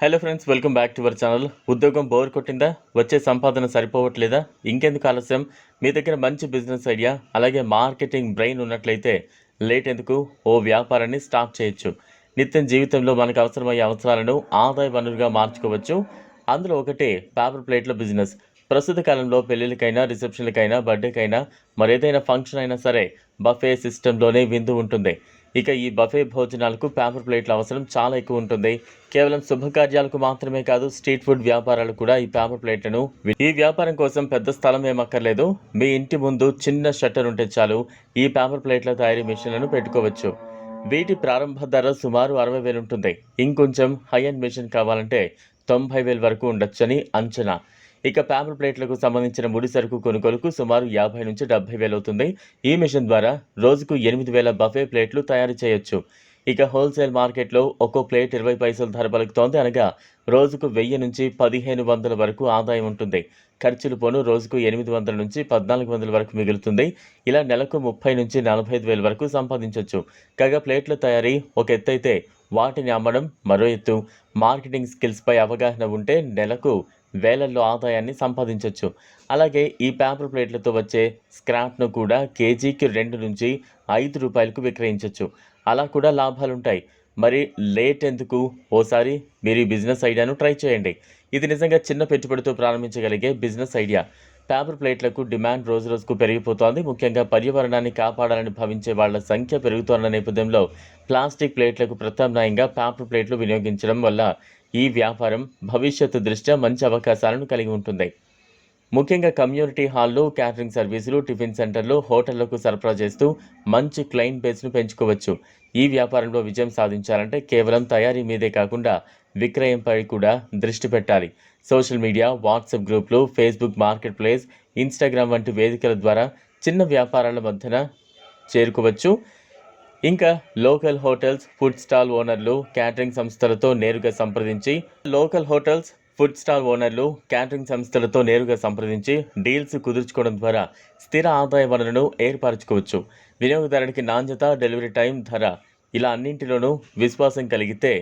Hello friends welcome back to our channel ఉద్యోగం bore కొట్టిందా? వచ్చే సంపాదన సరిపోవట్లేదా? ఇంకెందుకు ఆలస్యం? మీ దగ్గర మంచి బిజినెస్ ఐడియా అలాగే మార్కెటింగ్ బ్రెయిన్ ఉన్నట్లయితే లేట్ ఎందుకు? ఓ వ్యాపారాన్ని స్టార్ట్ చేయొచ్చు. నిత్యం జీవితంలో మనకు అవసరమయ్యే అవసరాలను ఆదాయ వనరుగా మార్చుకోవచ్చు. అందులో ఒకటి పేపర్ ప్లేట్ల బిజినెస్ ప్రస్తుత కాలంలో పెళ్ళిళ్ళకైనా రిసెప్షన్లకైనా బర్త్డేకైనా మరేదైనా ఫంక్షన్ అయినా సరే బఫే సిస్టంలోనే విందు ఉంటుంది. ఇక ఈ బఫే భోజనాలకు పేపర్ ప్లేట్ల అవసరం చాలా ఎక్కువ ఉంటుంది. కేవలం శుభకార్యాలకు మాత్రమే కాదు స్ట్రీట్ ఫుడ్ వ్యాపారాలు కూడా ఈ పేపర్ ప్లేట్లను ఈ వ్యాపారం కోసం పెద్ద స్థలం ఏమక్కర్లేదు. మీ ఇంటి ముందు చిన్న షట్టర్ ఉంటే చాలు ఈ పేపర్ ప్లేట్ల తయారీ మిషన్లను పెట్టుకోవచ్చు. వీటి ప్రారంభ ధర సుమారు అరవై వేలు ఉంటుంది. ఇంకొంచెం హై అండ్ మిషన్ కావాలంటే తొంభై వేలు వరకు ఉండొచ్చని అంచనా. ఇక పేపర్ ప్లేట్లకు సంబంధించిన ముడి సరుకు కొనుగోలుకు సుమారు యాభై నుంచి డెబ్బై వేలు అవుతుంది. ఈ మిషన్ ద్వారా రోజుకు ఎనిమిది వేల బఫే ప్లేట్లు తయారు చేయొచ్చు. ఇక హోల్సేల్ మార్కెట్లో ఒక్కో ప్లేట్ ఇరవై పైసలు ధర పలుకుతోంది అనగా రోజుకు వెయ్యి నుంచి పదిహేను వందల వరకు ఆదాయం ఉంటుంది. ఖర్చులు పోను రోజుకు ఎనిమిది వందల నుంచి పద్నాలుగు వందల వరకు మిగులుతుంది. ఇలా నెలకు ముప్పై నుంచి నలభై ఐదు వేల వరకు సంపాదించవచ్చు కాగా ప్లేట్ల తయారీ ఒక ఎత్తు అయితే వాటిని అమ్మడం మరో ఎత్తు మార్కెటింగ్ స్కిల్స్పై అవగాహన ఉంటే నెలకు వేలల్లో ఆదాయాన్ని సంపాదించవచ్చు అలాగే ఈ పేపర్ ప్లేట్లతో వచ్చే స్క్రాప్ను కూడా కేజీకి రెండు నుంచి ఐదు రూపాయలకు విక్రయించవచ్చు అలా కూడా లాభాలుంటాయి. మరి లేట్ ఎందుకు? ఓసారి మీరు ఈ బిజినెస్ ఐడియాను ట్రై చేయండి. ఇది నిజంగా చిన్న పెట్టుబడితో ప్రారంభించగలిగే బిజినెస్ ఐడియా. పేపర్ ప్లేట్లకు డిమాండ్ రోజు రోజుకు పెరిగిపోతోంది. ముఖ్యంగా పర్యావరణాన్ని కాపాడాలని భావించే వాళ్ళ సంఖ్య పెరుగుతోన్న నేపథ్యంలో ప్లాస్టిక్ ప్లేట్లకు ప్రత్యామ్నాయంగా పేపర్ ప్లేట్లు వినియోగించడం వల్ల ఈ వ్యాపారం భవిష్యత్తు దృష్ట్యా మంచి అవకాశాలను కలిగి ఉంటుంది. ముఖ్యంగా కమ్యూనిటీ హాల్లో క్యాటరింగ్ సర్వీసులు టిఫిన్ సెంటర్లు హోటళ్ళకు సరఫరా చేస్తూ మంచి క్లయింట్ బేస్ను పెంచుకోవచ్చు. ఈ వ్యాపారంలో విజయం సాధించాలంటే కేవలం తయారీ మీదే కాకుండా విక్రయంపై కూడా దృష్టి పెట్టాలి. సోషల్ మీడియా వాట్సాప్ గ్రూపులు ఫేస్బుక్ మార్కెట్ ప్లేస్ ఇన్స్టాగ్రామ్ వంటి వేదికల ద్వారా చిన్న వ్యాపారాల మధ్యన చేరుకోవచ్చు. ఇంకా లోకల్ హోటల్స్ ఫుడ్ స్టాల్ ఓనర్లు క్యాటరింగ్ సంస్థలతో నేరుగా సంప్రదించి లోకల్ హోటల్స్ ఫుడ్ స్టాల్ ఓనర్లు క్యాటరింగ్ సంస్థలతో నేరుగా సంప్రదించి డీల్స్ కుదుర్చుకోవడం ద్వారా స్థిర ఆదాయ వనరును ఏర్పరచుకోవచ్చు. వినియోగదారునికి నాణ్యత డెలివరీ టైం ధర ఇలా అన్నింటిలోనూ విశ్వాసం కలిగితే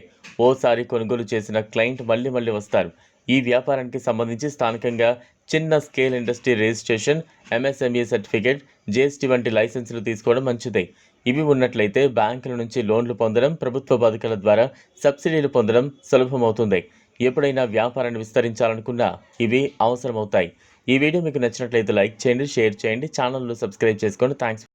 ఓసారి కొనుగోలు చేసిన క్లయింట్ మళ్ళీ మళ్ళీ వస్తారు. ఈ వ్యాపారానికి సంబంధించి స్థానికంగా చిన్న scale industry registration MSME certificate GST వంటి లైసెన్సులు తీసుకోవడం మంచిదే. ఇవి ఉన్నట్లయితే బ్యాంకుల నుంచి లోన్లు పొందడం ప్రభుత్వ పథకాల ద్వారా సబ్సిడీలు పొందడం సులభమవుతుంది. ఎప్పుడైనా వ్యాపారాన్ని విస్తరించాలనుకున్నా ఇవి అవసరమవుతాయి. ఈ వీడియో మీకు నచ్చినట్లయితే లైక్ చేయండి షేర్ చేయండి ఛానల్ను సబ్స్క్రైబ్ చేసుకోండి. థ్యాంక్స్